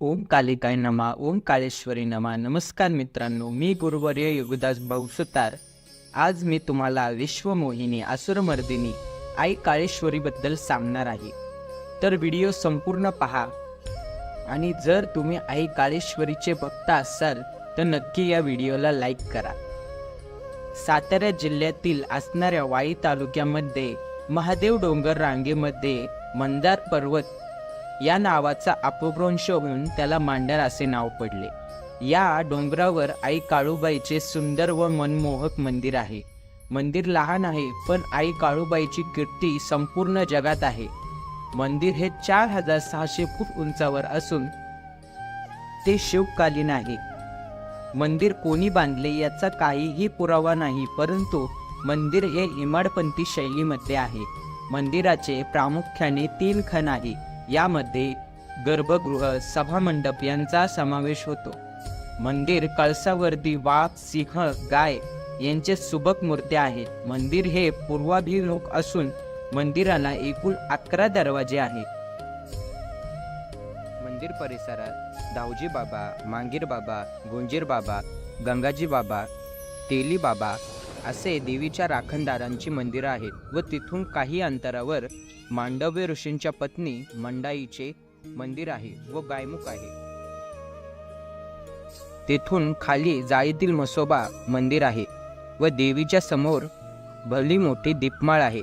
ओम कालिकाय नमा ओम काळेश्वरी नमा. नमस्कार मित्रांनो मी गुरुवर्य योगदास भाऊ सुतार. आज मी तुम्हाला विश्वमोहिनी असुरमर्दिनी आई काळेश्वरीबद्दल सांगणार आहे. तर व्हिडिओ संपूर्ण पहा. आणि जर तुम्ही आई काळेश्वरीचे भक्त असाल तर नक्की या व्हिडिओला लाईक करा. सातारा जिल्ह्यातील असणाऱ्या वाई तालुक्यामध्ये महादेव डोंगर रांगेमध्ये मंदार पर्वत या नावाचा अपभ्रंश होऊन त्याला मांडर असे नाव पडले. या डोंगरावर आई काळूबाईचे सुंदर व मनमोहक मंदिर आहे. मंदिर लहान आहे पण आई काळूबाईची कीर्ती संपूर्ण जगात आहे. मंदिर हे चार हजार सहाशे फूट उंचावर असून ते शिवकालीन आहे. मंदिर कोणी बांधले याचा काहीही पुरावा नाही परंतु मंदिर हे इमाडपंथी शैलीमध्ये आहे. मंदिराचे प्रामुख्याने तीन खण आहे. यामध्ये गर्भगृह सभामंडप यांचा समावेश होतो. मंदिर कळसावर्दी वाघ सिंह गाय यांचे सुबक मूर्त्या आहेत मंदिर हे पूर्वाभिमुख असून मंदिराला एकूण अकरा दरवाजे आहेत. मंदिर परिसरात दावजी बाबा मांगीर बाबा गुंजीर बाबा गंगाजी बाबा तेली बाबा असे देवीच्या राखणदारांची मंदिरं आहेत व तिथून काही अंतरावर मांडव्य ऋषींच्या पत्नी मंडाईचे मंदिर आहे व गायमुख आहे. तेथून खाली जाळीतील मसोबा मंदिर आहे व देवीच्या समोर भली मोठी दीपमाळ आहे.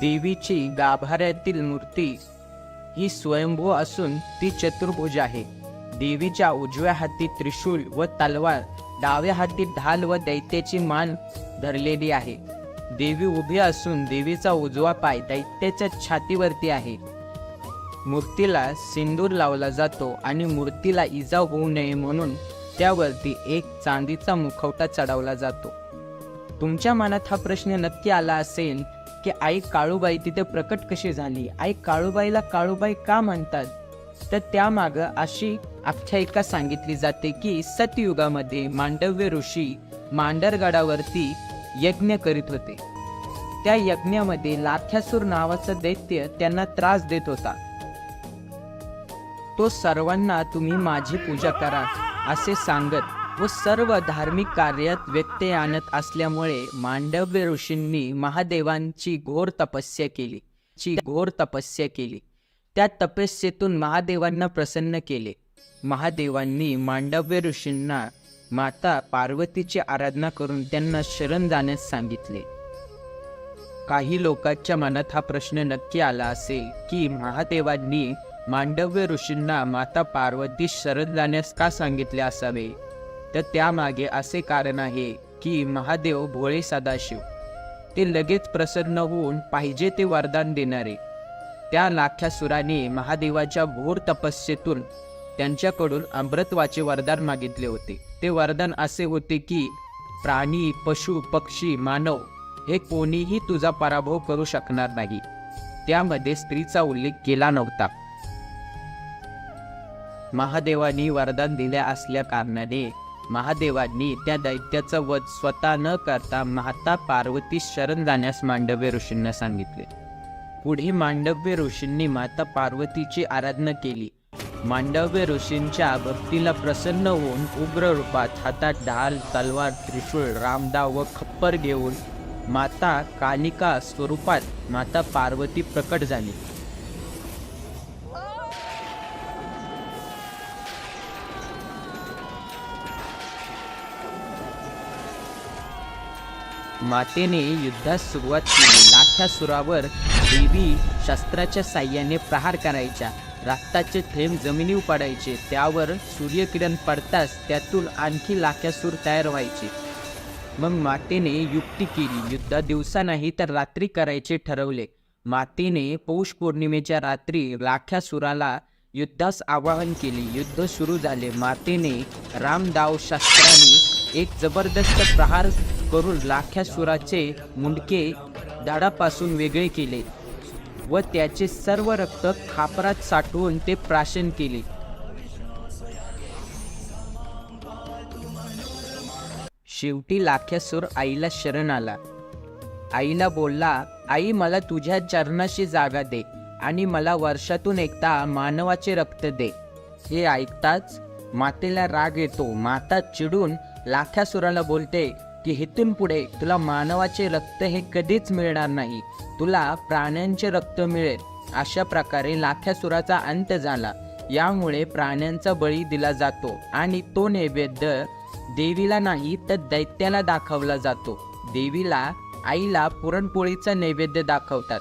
देवीची गाभाऱ्यातील मूर्ती ही स्वयंभू असून ती चतुर्भुज आहे. देवीच्या उजव्या हाती त्रिशूल व तलवार डाव्या हाती ढाल व दैत्याची मान धरलेली आहे. देवी उभी असून देवीचा उजवा पाय दैत्याच्या छातीवरती आहे. मूर्तीला सिंदूर लावला जातो आणि मूर्तीला इजा होऊ नये म्हणून त्यावरती एक चांदीचा मुखवटा चढवला जातो. तुमच्या मनात हा प्रश्न नक्की आला असेल की आई काळूबाई तिथे प्रकट कशी झाली? आई काळूबाईला काळूबाई का म्हणतात? तर त्यामागं अशी आख्यायिका सांगितली जाते की सतयुगामध्ये मांडव्य ऋषी मांडरगडावरती यज्ञ करीत होते. त्या यज्ञामध्ये लाथ्यासूर नावाचा दैत्य त्यांना त्रास देत होता. तो सर्वांना तुम्ही माझी पूजा करा असे सांगत व सर्व धार्मिक कार्यात व्यत्यय आणत असल्यामुळे मांडव्य ऋषींनी महादेवांची घोर तपस्या केली. ची घोर तपस्या केली. त्या तपस्येतून महादेवांना प्रसन्न केले. महादेवांनी मांडव्य ऋषींना माता पार्वतीची आराधना करून त्यांना शरण जाण्यास सांगितले. काही लोकांच्या मनात हा प्रश्न नक्की आला असेल की महादेवांनी मांडव्य ऋषींना माता पार्वती शरण जाण्यास का सांगितले असावे? तर त्यामागे असे कारण आहे की महादेव भोळे सदाशिव. ते लगेच प्रसन्न होऊन पाहिजे ते वरदान देणारे. त्या लाख्यासुराने महादेवाच्या भोर तपस्येतून त्यांच्याकडून अमृतवाचे वरदान मागितले होते. ते वरदान असे होते की प्राणी पशु पक्षी मानव हे कोणीही तुझा पराभव करू शकणार नाही. त्यामध्ये स्त्रीचा उल्लेख केला नव्हता. महादेवानी वरदान दिल्या असल्या कारणाने महादेवांनी त्या दैत्याचा वध स्वतः न करता माता पार्वती शरण जाण्यास मांडव्य ऋषींना सांगितले. पुढे मांडव्य ऋषींनी माता पार्वतीची आराधना केली. मांडव्य ऋषींच्या भक्तीला प्रसन्न होऊन उग्र रूपात हातात ढाल तलवार त्रिशूळ रामदाव व खप्पर घेऊन माता कालिका स्वरूपात माता पार्वती प्रकट झाली. मातेने युद्धास सुरुवात केली. लाख्या सुरावर देवी शस्त्राच्या साह्याने प्रहार करायच्या. रक्ताचे थेंब जमिनीवर पडायचे. त्यावर सूर्यकिरण पडताच त्यातून आणखी लाख्यासूर तयार व्हायचे. मग मातेने युक्ती केली. युद्ध दिवसा नाही तर रात्री करायचे ठरवले. मातेने पौष पौर्णिमेच्या रात्री लाख्यासुराला युद्धास आवाहन केले. युद्ध सुरू झाले. मातेने रामदाव शस्त्राने एक जबरदस्त प्रहार करून लाख्यासुराचे मुंडके दाडापासून वेगळे केले. व त्याचे सर्व रक्त खापरात साठवून ते प्राशन केले. शेवटी लाख्यासूर आईला शरण आला. आईला बोलला आई मला तुझ्या चरणाशी जागा दे आणि मला वर्षातून एकदा मानवाचे रक्त दे. हे ऐकताच मातेला राग येतो. माता चिडून लाख्यासुराला बोलते की इथून पुढे तुला मानवाचे रक्त हे कधीच मिळणार नाही. तुला प्राण्यांचे रक्त मिळेल. अशा प्रकारे लाख्यासुराचा अंत झाला. यामुळे प्राण्यांचा बळी दिला जातो आणि तो नैवेद्य देवीला नाही तर दैत्याला दाखवला जातो. देवीला आईला पुरणपोळीचा नैवेद्य दाखवतात.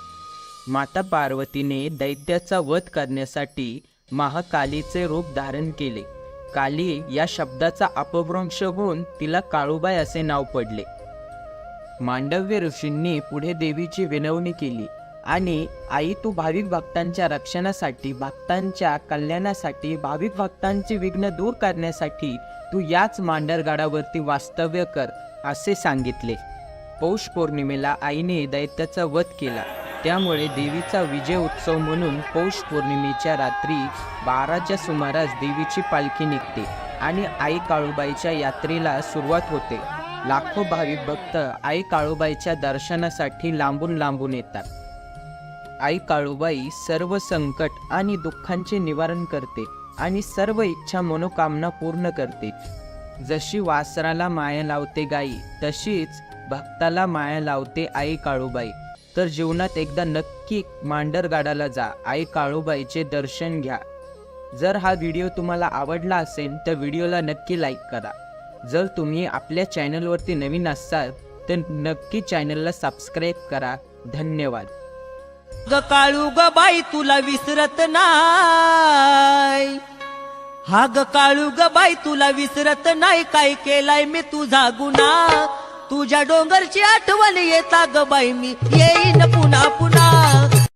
माता पार्वतीने दैत्याचा वध करण्यासाठी महाकालीचे रूप धारण केले. काली या शब्दाचा अपभ्रंश होऊन तिला काळूबाई असे नाव पडले. मांडव्य ऋषींनी पुढे देवीची विनवणी केली आणि आई तू भाविक भक्तांच्या रक्षणासाठी भक्तांच्या कल्याणासाठी भाविक भक्तांची विघ्न दूर करण्यासाठी तू याच मांडरगाडावरती वास्तव्य कर असे सांगितले. पौष पौर्णिमेला आईने दैत्याचा वध केला. त्यामुळे देवीचा विजय उत्सव म्हणून पौष पौर्णिमेच्या रात्री बाराच्या सुमारास देवीची पालखी निघते आणि आई काळूबाईच्या यात्रेला सुरुवात होते. लाखो भाविक भक्त आई काळूबाईच्या दर्शनासाठी लांबून लांबून येतात. आई काळूबाई सर्व संकट आणि दुःखांचे निवारण करते आणि सर्व इच्छा मनोकामना पूर्ण करते. जशी वासराला माया लावते गाई तशीच भक्ताला माया लावते आई काळूबाई. तर जीवनात एकदा नक्की मांडरगाडाला जा. आई काळूबाईचे दर्शन घ्या. जर हा व्हिडिओ तुम्हाला आवडला असेल तर व्हिडिओला नक्की लाईक करा. जर तुम्ही आपल्या चॅनलवरती नवीन असाल तर नक्की चॅनलला सबस्क्राईब करा. धन्यवाद. ग काळू ग बाई तुला विसरत नाही. हा ग काळू ग बाई तुला विसरत नाही. काय केलाय मी तुझा गुन्हा? तुझ्या डोंगरची आठवण येता ग बाई मी. येईन पुन्हा पुन्हा.